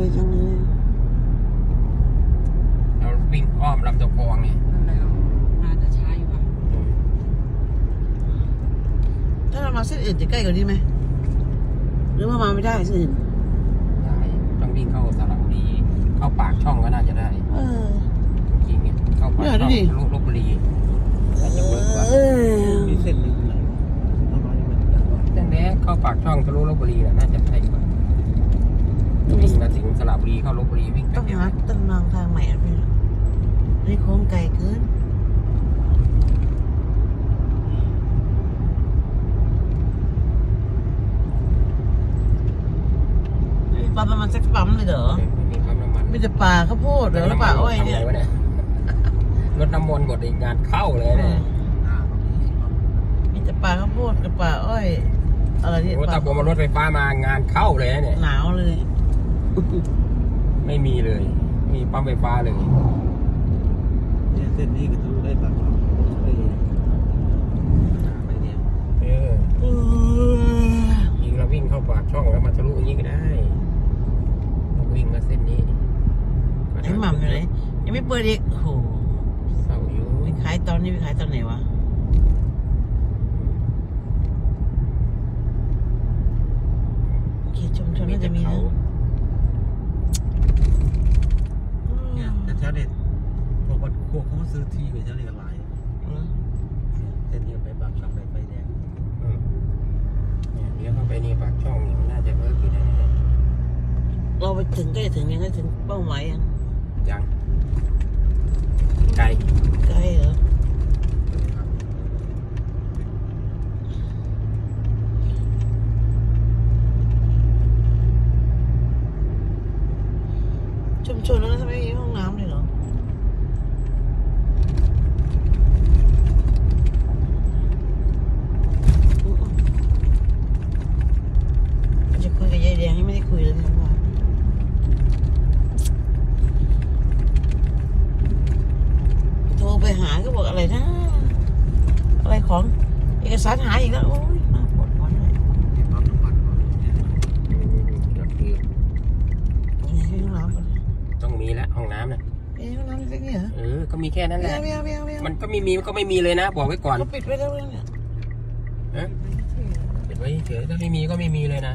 วยจังเลย เราวิ่งอ้อมลำตะกวงเนี่นั่นแหละมาแต่ช้าอยู่อะถ้าเรามาเส้นอื่นจะใกล้กว่านี้ไหม หรือว่ามาไม่ได้เส้นอื่นได้ต้องวิ่งเข้าสระบุรีเข้าปากช่องก็น่าจะได้เออจริงเข้าปากช่องลบลบบุรีมีเส้นหนึ่งไหนเส้นนี้เข้าปากช่องทะลุลบบุรีน่ะน่าจะ บุรีเข้าลบบุรีวิ่งต้องแป๊บเดียวหาต้นมองทางใหม่อะพี่นี่โค้งไกลเกินปั๊มน้ำมันสักปั๊มเลยเหรอ ไม่มีปั๊มน้ำมันมีแต่ป่าข้าวโพดเหรอแล้วป่าอ้อยเนี่ยทำไงวะเนี่ยรถน้ำมนต์หมดอีกงานเข้าเลยเนี่ยหน้าก็มีครับมีแต่ป่าข้าวโพดกับป่าอ้อยอะไรเนี่ยโอ้ถ้าผมเอารถไฟฟ้ามางานเข้าเลยนะเนี่ยหนาวเลย ไม่มีเลย มีปั๊มไฟฟ้าเลยเนี่ยเส้นนี้ก็ทะลุได้ปากช่องไปไปเนี่ยเออยิงเราวิ่งเข้าปากช่องแล้วมาทะลุอย่างนี้ก็ได้เราวิ่งมาเส้นนี้ไอ้หม่ำอยู่ไหนยังไม่เปิดอีกโอ้โหเศร้าอยู่ไปขายตอนนี้ไปขายตอนไหนวะเขตชุมชนน่าจะมีเขานะ เนี่ยแต่แถวเด็ดพวกวัดโคกเขามา ซื้อที่ไปแถวนี้กันหลายอืมเนี่ยเส้นนี้ไปปากช่องไปไฟแดงอืมเนี่ยเลี้ยวเข้าไปนี่ปากช่องนี่มันน่าจะเวิร์กอยู่นะเนี่ยเราไปถึงใกล้ถึงยังใกล้ถึงเป้าหมายยังยังไกลใกล้เหรอชุมชนแล้วทำไมไม่มีห้องน้ำเลยเหรอ จะคุยกับยายแดงยังไม่ได้คุยเลยทั้งวันโทรไปหา ก็บอกอะไรนะ อะไรของเอกสารหายอีกแล้วโอ้ยมาปวดหัวเลยที่ปั๊มน้ำมันก่อนเนี่ยอืมก็คือนี่ให้ห้องน้ำก่อนต้องมีแล้วห้องน้ำน่ะเอ้ยห้องน้ำเล็กนี่เหรอเออก็มีแค่นั้นแหละไม่เอาไม่เอาไม่เอามันก็มีมีก็ไม่มีเลยนะ บอกไว้ก่อนเขาปิดไว้แล้วเนี่ยฮะเดี๋ยวไว้เฉยถ้าไม่มีก็ไม่มีเลยนะ